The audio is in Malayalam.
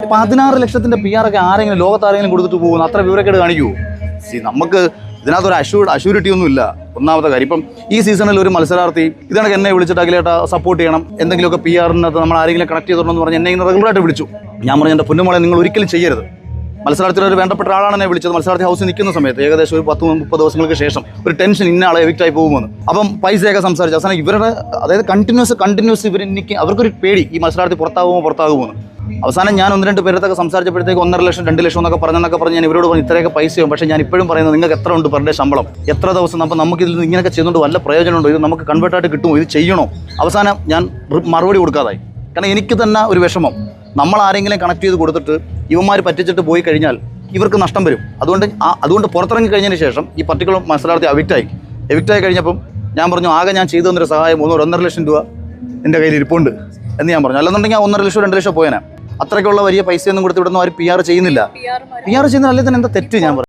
പതിനാറ് ലക്ഷത്തിന്റെ പി ആർ ഒക്കെ ആരെങ്കിലും ലോകത്ത് ആരെങ്കിലും കൊടുത്തിട്ട് പോകുന്നു? അത്ര വിവരക്കേട് കാണിക്കൂ. സി നമുക്ക് ഇതിനകത്ത് ഒരു അഷ്യൂർ അഷ്യൂരിറ്റി ഒന്നും ഇല്ല. ഒന്നാമത്തെ കാര്യം ഇപ്പം ഈ സീസണിൽ ഒരു മത്സരാർത്ഥി ഇതാണ് എന്നെ വിളിച്ചിട്ട് അഖിലേട്ട സപ്പോർട്ട് ചെയ്യണം. എന്തെങ്കിലുമൊക്കെ പി ആറിനകത്ത് നമ്മൾ ആരെങ്കിലും കണക്ട് ചെയ്തിട്ടുണ്ടെന്ന് പറഞ്ഞ് എന്നെ ഇങ്ങനെ റെഗുലറായിട്ട് വിളിച്ചു. ഞാൻ പറഞ്ഞു എന്റെ പൊന്നുമോളെ നിങ്ങൾ ഒരിക്കലും ചെയ്യരുത്. മത്സരാർത്ഥിയുടെ ഒരു വേണ്ടപ്പെട്ട ആളാണ് എന്നെ വിളിച്ചത്. മത്സരാർത്ഥി ഹൗസിൽ നിൽക്കുന്ന സമയത്ത് ഏകദേശം ഒരു പത്ത് മുപ്പത് ദിവസങ്ങൾക്ക് ശേഷം ഒരു ടെൻഷൻ ഇന്ന ആളെ എവിക്റ്റ് ആയി പോകുമെന്ന്. അപ്പം പൈസയൊക്കെ സംസാരിച്ചു അവസാനം ഇവരുടെ അതായത് കണ്ടിന്യൂസ് കണ്ടിന്യൂസ് ഇവർ എനിക്ക് അവർക്കൊരു പേടി ഈ മത്സരാർത്ഥി പുറത്താകുമോ പുറത്താകുമോന്ന് അവസാനം ഞാൻ ഒന്ന് രണ്ട് പേരത്തൊക്കെ സംസാരിച്ചപ്പോഴത്തേക്ക് ഒന്നര ലക്ഷം രണ്ട് ലക്ഷം എന്നൊക്കെ പറഞ്ഞെന്നൊക്കെ പറഞ്ഞ് ഞാൻ ഇവരോട് പറഞ്ഞു ഇത്രയൊക്കെ പൈസയും പക്ഷേ ഞാൻ ഇപ്പോഴും പറയുന്നത് നിങ്ങൾക്ക് എത്ര ഉണ്ട് പെർ ശമ്പളം? എത്ര ദിവസം? അപ്പം നമുക്ക് ഇതിൽ ഇങ്ങനെയൊക്കെ ചെയ്യുന്നുണ്ട് വല്ല പ്രയോജനമുണ്ടോ? ഇത് നമുക്ക് കൺവേർട്ടായിട്ട് കിട്ടുമോ? ഇത് ചെയ്യണോ? അവസാനം ഞാൻ മറുപടി കൊടുക്കാതായി. കാരണം എനിക്ക് തന്നെ ഒരു വിഷമം. നമ്മൾ ആരെങ്കിലും കണക്ട് ചെയ്ത് കൊടുത്തിട്ട് ഇവന്മാർ പറ്റിച്ചിട്ട് പോയി കഴിഞ്ഞാൽ ഇവർക്ക് നഷ്ടം വരും. അതുകൊണ്ട് ആ അതുകൊണ്ട് പുറത്തിറങ്ങി കഴിഞ്ഞതിന് ശേഷം ഈ പർട്ടിക്കുലർ മത്സരാർത്ഥി അവിക്റ്റായി എവിക്റ്റായി കഴിഞ്ഞപ്പം ഞാൻ പറഞ്ഞു ആകെ ഞാൻ ചെയ്തു തന്നൊരു സഹായം മൂന്നോ ഒന്നര ലക്ഷം രൂപ എന്റെ കയ്യിൽ ഇരിപ്പുണ്ട് എന്ന് ഞാൻ പറഞ്ഞു. അല്ലെന്നുണ്ടെങ്കിൽ ആ ഒന്നര ലക്ഷം രണ്ട് ലക്ഷം പോയനാ. അത്രയ്ക്കുള്ള വലിയ പൈസയൊന്നും കൊടുത്ത് ഇവിടുന്ന് ആരും പി ആർ ചെയ്യുന്നില്ല. പി ആർ ചെയ്യുന്ന അല്ലെങ്കിൽ തന്നെ എന്താ തെറ്റ് ഞാൻ പറയും